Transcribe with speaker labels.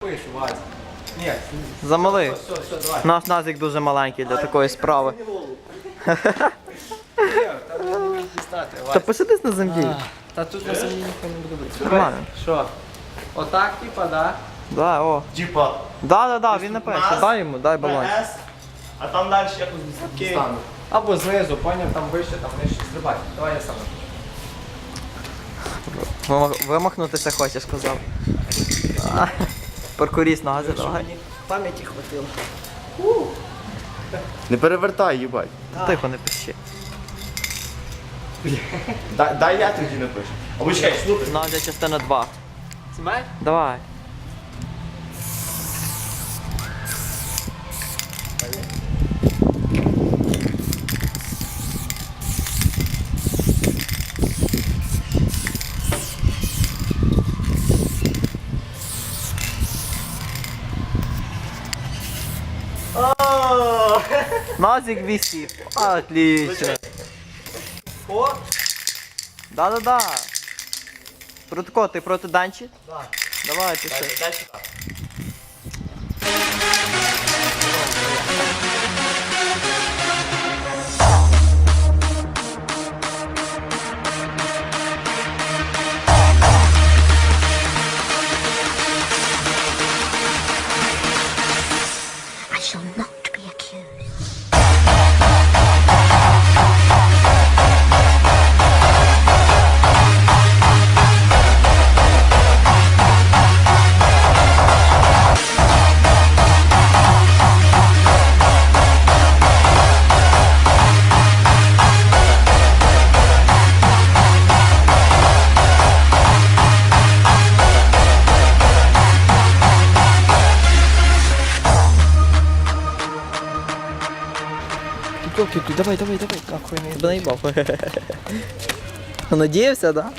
Speaker 1: Пишу, Вась. Ні,
Speaker 2: Замали.
Speaker 1: все, все, давай.
Speaker 2: У нас назик дуже маленький для такої справи.
Speaker 1: Ні, Там не дістати, Вась.
Speaker 2: Та посидись на землі.
Speaker 1: Та тут на землі ніхто не буде бити.
Speaker 2: Нормально.
Speaker 1: Що? Отак, типа, да?
Speaker 2: Да, о.
Speaker 3: Типа,
Speaker 2: Да, да, да, він напише. Дай йому, дай балон.
Speaker 3: ПС, а там далі якось.
Speaker 1: Стану. Або знизу, поняв, там вище, там нижче. Стрибай. Давай я сам.
Speaker 2: Вимах- Вимахнутися хочеш, сказав. Паркуріст на задавай. давай.
Speaker 1: Пам'яті хватило.
Speaker 3: Не перевертай, їбать.
Speaker 2: Тихо, не пиши.
Speaker 3: Дай, дай я тоді напишу. Або чекай, слухай.
Speaker 2: Назя частина 2.
Speaker 1: Знімаєш?
Speaker 2: Давай. Назик висит. Отлично.
Speaker 1: О!
Speaker 2: Да-да-да. Прутко, ты проти
Speaker 1: Да.
Speaker 2: Давай, пиши.
Speaker 1: Дай сюди.
Speaker 4: I
Speaker 2: Давай, давай, давай. Нахуй не наїбав. Надіявся, да?